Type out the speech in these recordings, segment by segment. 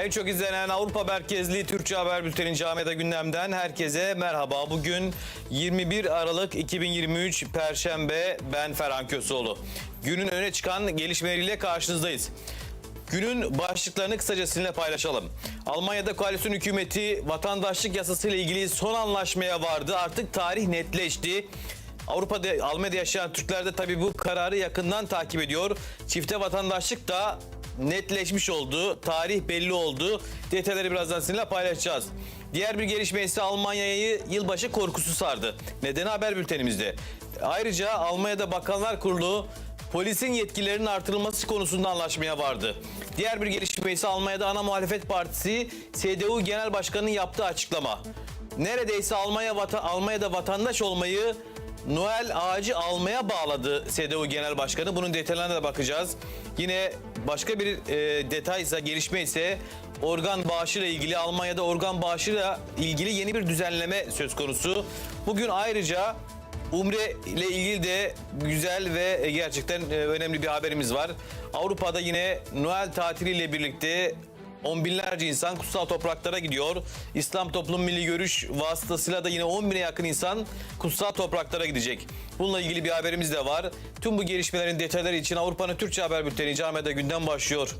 En çok izlenen Avrupa merkezli Türkçe Haber Bülteni Camiada gündemden herkese merhaba. Bugün 21 Aralık 2023 Perşembe ben Ferhan Köseoğlu. Günün öne çıkan gelişmeleriyle karşınızdayız. Günün başlıklarını kısaca sizinle paylaşalım. Almanya'da koalisyon hükümeti vatandaşlık yasası ile ilgili son anlaşmaya vardı. Artık tarih netleşti. Avrupa'da, Almanya'da yaşayan Türkler de tabii bu kararı yakından takip ediyor. Çifte vatandaşlık da netleşmiş oldu. Tarih belli oldu. Detayları birazdan sizinle paylaşacağız. Diğer bir gelişme ise Almanya'yı yılbaşı korkusu sardı. Nedeni haber bültenimizde. Ayrıca Almanya'da Bakanlar Kurulu polisin yetkilerinin artırılması konusunda anlaşmaya vardı. Diğer bir gelişme ise Almanya'da ana muhalefet partisi CDU Genel Başkanı'nın yaptığı açıklama. Neredeyse Almanya vata- Almanya'da vatandaş olmayı Noel ağacı almaya bağladı CDU Genel Başkanı. Bunun detaylarına da bakacağız. Yine başka bir e, detay ise gelişme ise organ bağışıyla ilgili Almanya'da organ bağışıyla ilgili yeni bir düzenleme söz konusu. Bugün ayrıca Umre ile ilgili de güzel ve gerçekten e, önemli bir haberimiz var. Avrupa'da yine Noel tatiliyle birlikte on binlerce insan kutsal topraklara gidiyor. İslam Toplum Milli Görüş vasıtasıyla da yine 10 bine yakın insan kutsal topraklara gidecek. Bununla ilgili bir haberimiz de var. Tüm bu gelişmelerin detayları için Avrupa'nın Türkçe Haber Bülteni Camiada gündem başlıyor.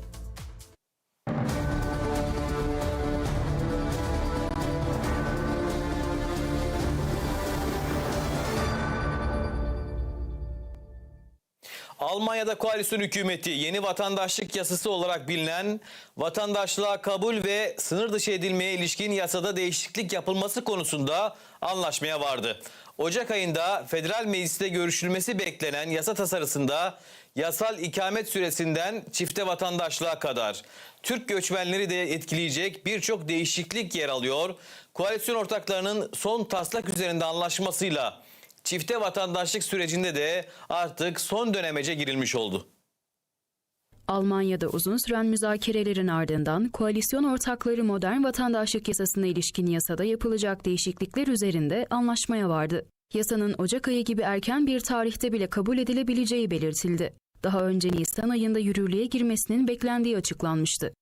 Almanya'da koalisyon hükümeti yeni vatandaşlık yasası olarak bilinen vatandaşlığa kabul ve sınır dışı edilmeye ilişkin yasada değişiklik yapılması konusunda anlaşmaya vardı. Ocak ayında federal mecliste görüşülmesi beklenen yasa tasarısında yasal ikamet süresinden çifte vatandaşlığa kadar Türk göçmenleri de etkileyecek birçok değişiklik yer alıyor. Koalisyon ortaklarının son taslak üzerinde anlaşmasıyla Çifte vatandaşlık sürecinde de artık son dönemece girilmiş oldu. Almanya'da uzun süren müzakerelerin ardından koalisyon ortakları modern vatandaşlık yasasına ilişkin yasada yapılacak değişiklikler üzerinde anlaşmaya vardı. Yasanın Ocak ayı gibi erken bir tarihte bile kabul edilebileceği belirtildi. Daha önce Nisan ayında yürürlüğe girmesinin beklendiği açıklanmıştı.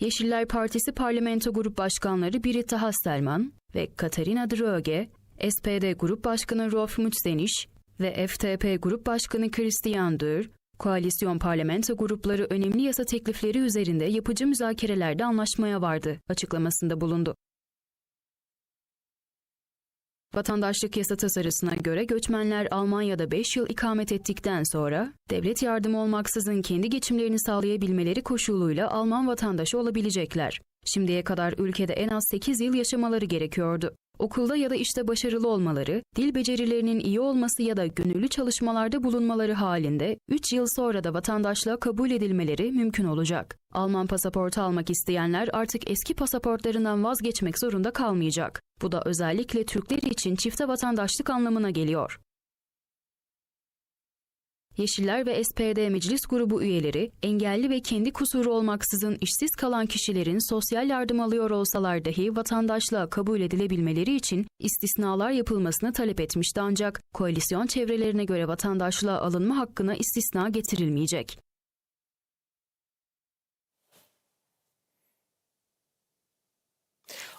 Yeşiller Partisi Parlamento Grup Başkanları Britta Hasselmann ve Katarina Droge, SPD Grup Başkanı Rolf Mützenisch ve FTP Grup Başkanı Christian Dürr, koalisyon parlamento grupları önemli yasa teklifleri üzerinde yapıcı müzakerelerde anlaşmaya vardı açıklamasında bulundu. Vatandaşlık yasa tasarısına göre göçmenler Almanya'da 5 yıl ikamet ettikten sonra devlet yardımı olmaksızın kendi geçimlerini sağlayabilmeleri koşuluyla Alman vatandaşı olabilecekler. Şimdiye kadar ülkede en az 8 yıl yaşamaları gerekiyordu. Okulda ya da işte başarılı olmaları, dil becerilerinin iyi olması ya da gönüllü çalışmalarda bulunmaları halinde 3 yıl sonra da vatandaşlığa kabul edilmeleri mümkün olacak. Alman pasaportu almak isteyenler artık eski pasaportlarından vazgeçmek zorunda kalmayacak. Bu da özellikle Türkler için çifte vatandaşlık anlamına geliyor. Yeşiller ve SPD Meclis Grubu üyeleri, engelli ve kendi kusuru olmaksızın işsiz kalan kişilerin sosyal yardım alıyor olsalar dahi vatandaşlığa kabul edilebilmeleri için istisnalar yapılmasını talep etmişti ancak koalisyon çevrelerine göre vatandaşlığa alınma hakkına istisna getirilmeyecek.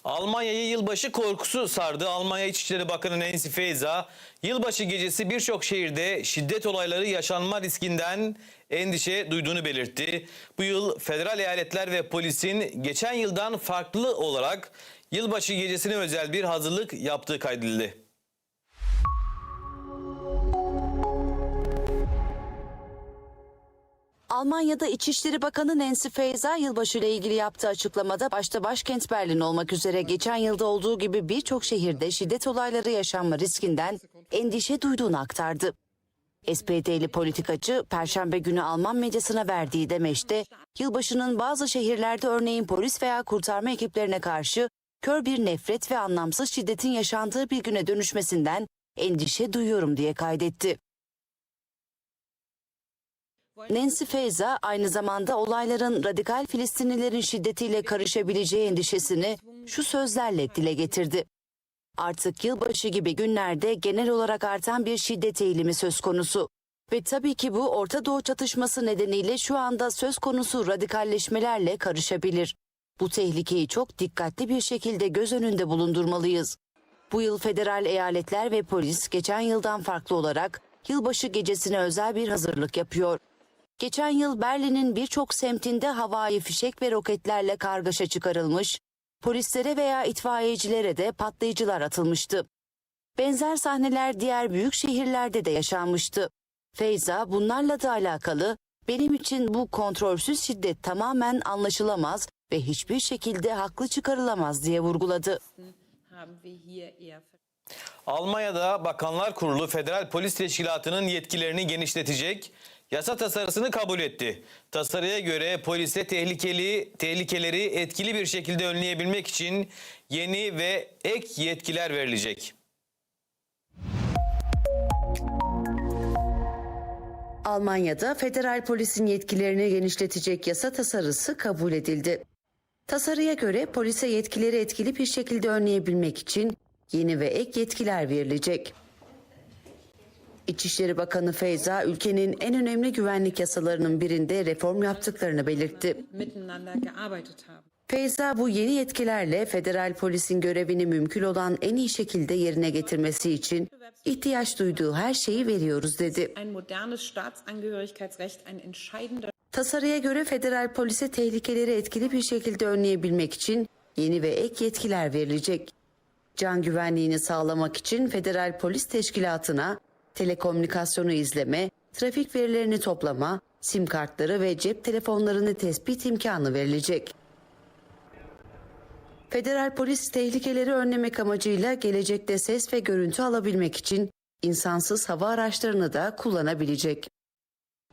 Almanya'yı yılbaşı korkusu sardı. Almanya İçişleri Bakanı Nancy Faeser, yılbaşı gecesi birçok şehirde şiddet olayları yaşanma riskinden endişe duyduğunu belirtti. Bu yıl federal eyaletler ve polisin geçen yıldan farklı olarak yılbaşı gecesine özel bir hazırlık yaptığı kaydedildi. Almanya'da İçişleri Bakanı Nancy Faeser yılbaşı ile ilgili yaptığı açıklamada başta başkent Berlin olmak üzere geçen yılda olduğu gibi birçok şehirde şiddet olayları yaşanma riskinden endişe duyduğunu aktardı. SPD'li politikacı Perşembe günü Alman medyasına verdiği demeçte yılbaşının bazı şehirlerde örneğin polis veya kurtarma ekiplerine karşı kör bir nefret ve anlamsız şiddetin yaşandığı bir güne dönüşmesinden endişe duyuyorum diye kaydetti. Nancy Faeser aynı zamanda olayların radikal Filistinlilerin şiddetiyle karışabileceği endişesini şu sözlerle dile getirdi. Artık yılbaşı gibi günlerde genel olarak artan bir şiddet eğilimi söz konusu. Ve tabii ki bu Orta Doğu çatışması nedeniyle şu anda söz konusu radikalleşmelerle karışabilir. Bu tehlikeyi çok dikkatli bir şekilde göz önünde bulundurmalıyız. Bu yıl federal eyaletler ve polis geçen yıldan farklı olarak yılbaşı gecesine özel bir hazırlık yapıyor. Geçen yıl Berlin'in birçok semtinde havai fişek ve roketlerle kargaşa çıkarılmış, polislere veya itfaiyecilere de patlayıcılar atılmıştı. Benzer sahneler diğer büyük şehirlerde de yaşanmıştı. Feyza bunlarla da alakalı benim için bu kontrolsüz şiddet tamamen anlaşılamaz ve hiçbir şekilde haklı çıkarılamaz diye vurguladı. Almanya'da Bakanlar Kurulu Federal Polis Teşkilatı'nın yetkilerini genişletecek yasa tasarısını kabul etti. Tasarıya göre polise tehlikeli tehlikeleri etkili bir şekilde önleyebilmek için yeni ve ek yetkiler verilecek. Almanya'da federal polisin yetkilerini genişletecek yasa tasarısı kabul edildi. Tasarıya göre polise yetkileri etkili bir şekilde önleyebilmek için yeni ve ek yetkiler verilecek. İçişleri Bakanı Feyza, ülkenin en önemli güvenlik yasalarının birinde reform yaptıklarını belirtti. Feyza bu yeni yetkilerle federal polisin görevini mümkün olan en iyi şekilde yerine getirmesi için ihtiyaç duyduğu her şeyi veriyoruz dedi. Tasarıya göre federal polise tehlikeleri etkili bir şekilde önleyebilmek için yeni ve ek yetkiler verilecek. Can güvenliğini sağlamak için federal polis teşkilatına telekomünikasyonu izleme, trafik verilerini toplama, sim kartları ve cep telefonlarını tespit imkanı verilecek. Federal polis tehlikeleri önlemek amacıyla gelecekte ses ve görüntü alabilmek için insansız hava araçlarını da kullanabilecek.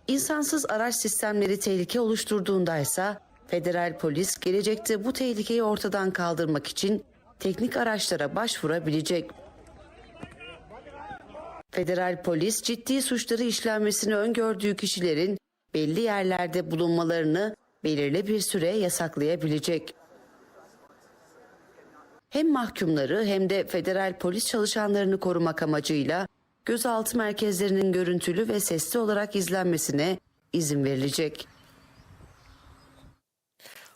İnsansız araç sistemleri tehlike oluşturduğunda ise federal polis gelecekte bu tehlikeyi ortadan kaldırmak için teknik araçlara başvurabilecek. Federal polis ciddi suçları işlenmesini öngördüğü kişilerin belli yerlerde bulunmalarını belirli bir süre yasaklayabilecek. Hem mahkumları hem de federal polis çalışanlarını korumak amacıyla gözaltı merkezlerinin görüntülü ve sesli olarak izlenmesine izin verilecek.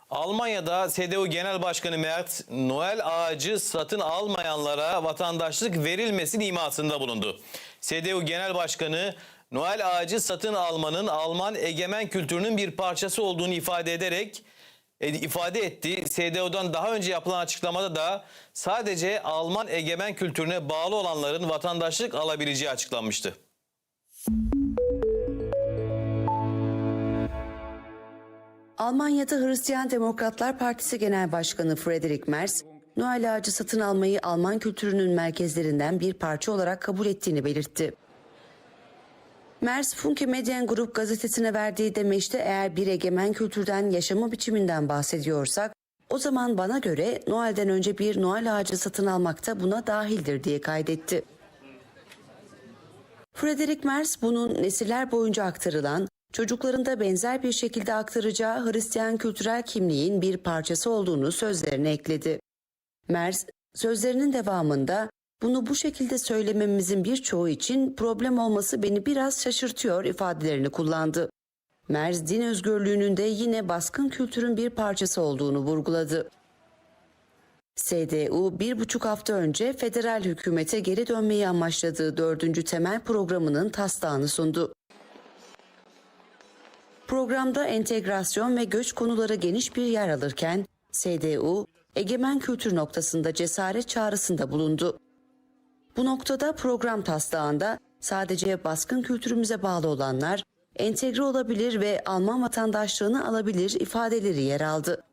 Almanya'da CDU Genel Başkanı Merz, Noel ağacı satın almayanlara vatandaşlık verilmesin imasında bulundu. CDU Genel Başkanı, Noel ağacı satın almanın Alman egemen kültürünün bir parçası olduğunu ifade ederek e, ifade etti. CDU'dan daha önce yapılan açıklamada da sadece Alman egemen kültürüne bağlı olanların vatandaşlık alabileceği açıklanmıştı. Almanya'da Hristiyan Demokratlar Partisi Genel Başkanı Friedrich Merz, Noel ağacı satın almayı Alman kültürünün merkezlerinden bir parça olarak kabul ettiğini belirtti. Merz, Funke Medien Grup gazetesine verdiği demeçte eğer bir egemen kültürden, yaşama biçiminden bahsediyorsak, o zaman bana göre Noel'den önce bir Noel ağacı satın almak da buna dahildir diye kaydetti. Frederick Merz bunun nesiller boyunca aktarılan, çocuklarında benzer bir şekilde aktaracağı Hristiyan kültürel kimliğin bir parçası olduğunu sözlerine ekledi. Merz, sözlerinin devamında bunu bu şekilde söylememizin birçoğu için problem olması beni biraz şaşırtıyor ifadelerini kullandı. Merz din özgürlüğünün de yine baskın kültürün bir parçası olduğunu vurguladı. CDU bir buçuk hafta önce federal hükümete geri dönmeyi amaçladığı dördüncü temel programının taslağını sundu. Programda entegrasyon ve göç konuları geniş bir yer alırken CDU egemen kültür noktasında cesaret çağrısında bulundu. Bu noktada program taslağında sadece baskın kültürümüze bağlı olanlar entegre olabilir ve Alman vatandaşlığını alabilir ifadeleri yer aldı.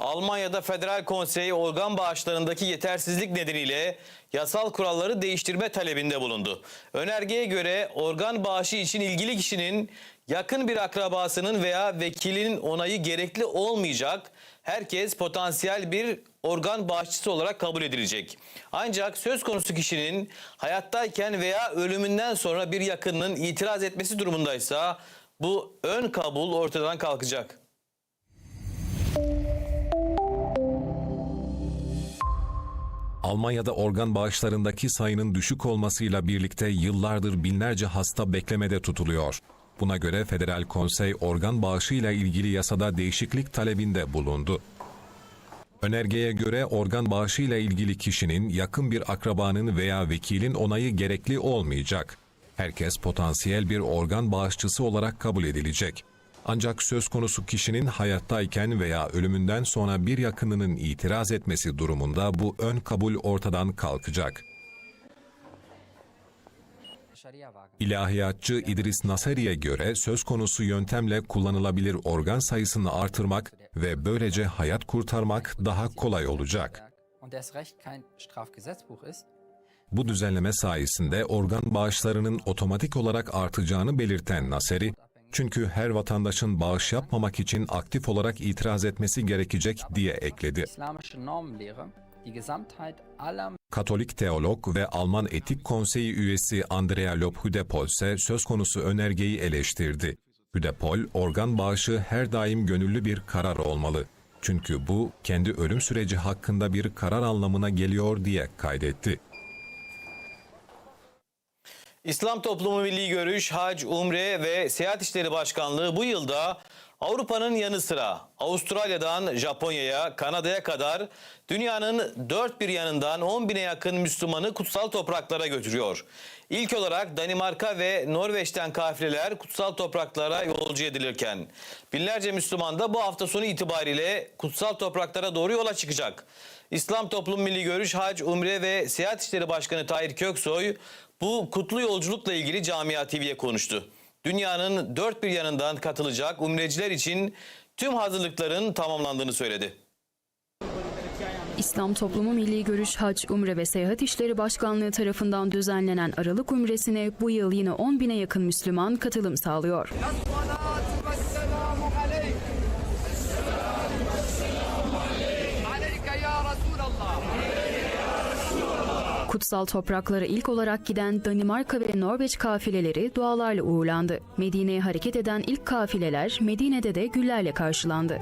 Almanya'da Federal Konsey organ bağışlarındaki yetersizlik nedeniyle yasal kuralları değiştirme talebinde bulundu. Önergeye göre organ bağışı için ilgili kişinin yakın bir akrabasının veya vekilinin onayı gerekli olmayacak. Herkes potansiyel bir organ bağışçısı olarak kabul edilecek. Ancak söz konusu kişinin hayattayken veya ölümünden sonra bir yakınının itiraz etmesi durumundaysa bu ön kabul ortadan kalkacak. Almanya'da organ bağışlarındaki sayının düşük olmasıyla birlikte yıllardır binlerce hasta beklemede tutuluyor. Buna göre Federal Konsey organ bağışıyla ilgili yasada değişiklik talebinde bulundu. Önergeye göre organ bağışıyla ilgili kişinin yakın bir akrabanın veya vekilin onayı gerekli olmayacak. Herkes potansiyel bir organ bağışçısı olarak kabul edilecek. Ancak söz konusu kişinin hayattayken veya ölümünden sonra bir yakınının itiraz etmesi durumunda bu ön kabul ortadan kalkacak. İlahiyatçı İdris Naseri'ye göre söz konusu yöntemle kullanılabilir organ sayısını artırmak ve böylece hayat kurtarmak daha kolay olacak. Bu düzenleme sayesinde organ bağışlarının otomatik olarak artacağını belirten Naseri, çünkü her vatandaşın bağış yapmamak için aktif olarak itiraz etmesi gerekecek diye ekledi. Katolik teolog ve Alman Etik Konseyi üyesi Andrea Lob Hüdepol ise söz konusu önergeyi eleştirdi. Hüdepol, organ bağışı her daim gönüllü bir karar olmalı. Çünkü bu kendi ölüm süreci hakkında bir karar anlamına geliyor diye kaydetti. İslam Toplumu Milli Görüş, Hac, Umre ve Seyahat İşleri Başkanlığı bu yılda Avrupa'nın yanı sıra Avustralya'dan Japonya'ya, Kanada'ya kadar dünyanın dört bir yanından 10 bine yakın Müslümanı kutsal topraklara götürüyor. İlk olarak Danimarka ve Norveç'ten kafileler kutsal topraklara yolcu edilirken binlerce Müslüman da bu hafta sonu itibariyle kutsal topraklara doğru yola çıkacak. İslam Toplum Milli Görüş, Hac, Umre ve Seyahat İşleri Başkanı Tahir Köksoy bu kutlu yolculukla ilgili Camia TV'ye konuştu. Dünyanın dört bir yanından katılacak umreciler için tüm hazırlıkların tamamlandığını söyledi. İslam Toplumu Milli Görüş Hac, Umre ve Seyahat İşleri Başkanlığı tarafından düzenlenen Aralık Umresine bu yıl yine 10 bine yakın Müslüman katılım sağlıyor. Kutsal topraklara ilk olarak giden Danimarka ve Norveç kafileleri dualarla uğurlandı. Medine'ye hareket eden ilk kafileler Medine'de de güllerle karşılandı.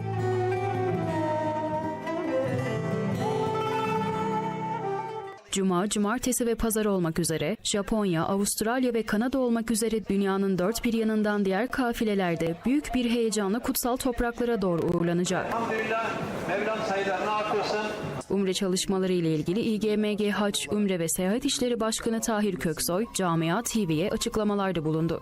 Cuma, cumartesi ve pazar olmak üzere Japonya, Avustralya ve Kanada olmak üzere dünyanın dört bir yanından diğer kafilelerde büyük bir heyecanla kutsal topraklara doğru uğurlanacak. Elhamdülillah Mevlam sayılarını artırsın. Umre çalışmaları ile ilgili İGMG Hac, Umre ve Seyahat İşleri Başkanı Tahir Köksoy, Camia TV'ye açıklamalarda bulundu.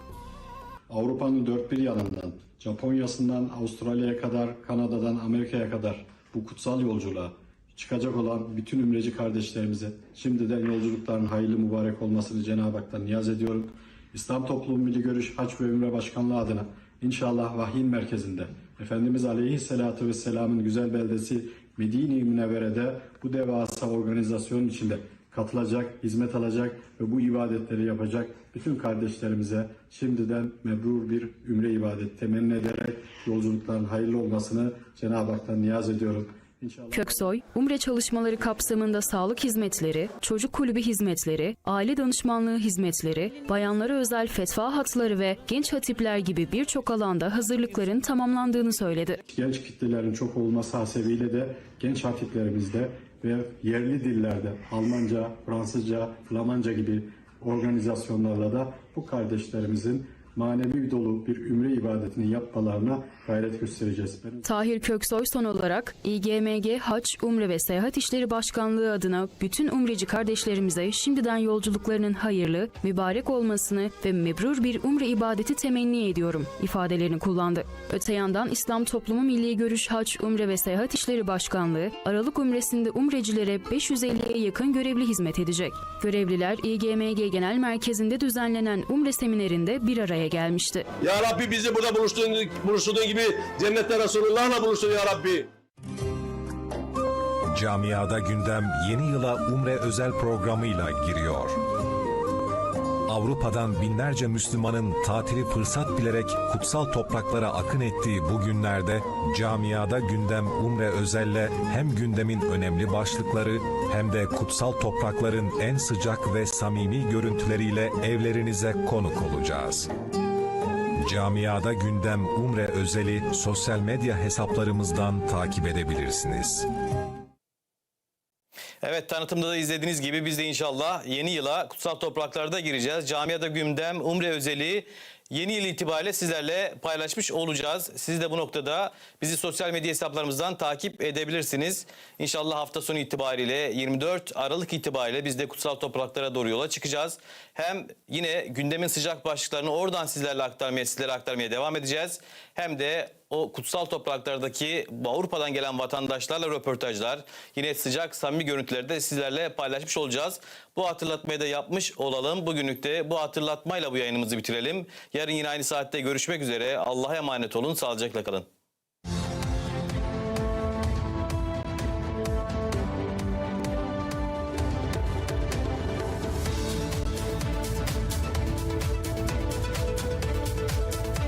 Avrupa'nın dört bir yanından, Japonya'sından Avustralya'ya kadar, Kanada'dan Amerika'ya kadar bu kutsal yolculuğa çıkacak olan bütün ümreci kardeşlerimize şimdiden yolculukların hayırlı mübarek olmasını Cenab-ı Hak'tan niyaz ediyorum. İslam Toplumu Milli Görüş Haç ve Ümre Başkanlığı adına inşallah vahyin merkezinde Efendimiz Aleyhisselatü Vesselam'ın güzel beldesi Medine-i Münevvere'de bu devasa organizasyon içinde katılacak, hizmet alacak ve bu ibadetleri yapacak bütün kardeşlerimize şimdiden mebrur bir ümre ibadeti temenni ederek yolculukların hayırlı olmasını Cenab-ı Hak'tan niyaz ediyorum. İnşallah. Köksoy, Umre çalışmaları kapsamında sağlık hizmetleri, çocuk kulübü hizmetleri, aile danışmanlığı hizmetleri, bayanlara özel fetva hatları ve genç hatipler gibi birçok alanda hazırlıkların tamamlandığını söyledi. genç kitlelerin çok olması hasebiyle de genç hatiplerimizde ve yerli dillerde Almanca, Fransızca, Flamanca gibi organizasyonlarla da bu kardeşlerimizin manevi dolu bir ümre ibadetini yapmalarına gayret göstereceğiz. Tahir Köksoy son olarak İGMG Hac, Umre ve Seyahat İşleri Başkanlığı adına bütün umreci kardeşlerimize şimdiden yolculuklarının hayırlı, mübarek olmasını ve mebrur bir umre ibadeti temenni ediyorum ifadelerini kullandı. Öte yandan İslam Toplumu Milli Görüş Hac, Umre ve Seyahat İşleri Başkanlığı Aralık Umresinde umrecilere 550'ye yakın görevli hizmet edecek. Görevliler İGMG Genel Merkezi'nde düzenlenen umre seminerinde bir araya gelmişti. Ya Rabbi bizi burada buluştuğun, buluşturduğun gibi cennette Resulullah'la buluştur ya Rabbi. Camiada gündem yeni yıla Umre özel programıyla giriyor. Avrupa'dan binlerce Müslümanın tatili fırsat bilerek kutsal topraklara akın ettiği bu günlerde camiada gündem Umre özelle hem gündemin önemli başlıkları hem de kutsal toprakların en sıcak ve samimi görüntüleriyle evlerinize konuk olacağız. Camiada gündem Umre özeli sosyal medya hesaplarımızdan takip edebilirsiniz. Evet tanıtımda da izlediğiniz gibi biz de inşallah yeni yıla kutsal topraklarda gireceğiz. Camiada gündem Umre özeli yeni yıl itibariyle sizlerle paylaşmış olacağız. Siz de bu noktada bizi sosyal medya hesaplarımızdan takip edebilirsiniz. İnşallah hafta sonu itibariyle 24 Aralık itibariyle biz de kutsal topraklara doğru yola çıkacağız. Hem yine gündemin sıcak başlıklarını oradan sizlerle aktarmaya, sizlere aktarmaya devam edeceğiz. Hem de o kutsal topraklardaki Avrupa'dan gelen vatandaşlarla röportajlar, yine sıcak samimi görüntüleri de sizlerle paylaşmış olacağız. Bu hatırlatmayı da yapmış olalım. Bugünlük de bu hatırlatmayla bu yayınımızı bitirelim. Yarın yine aynı saatte görüşmek üzere. Allah'a emanet olun, sağlıcakla kalın.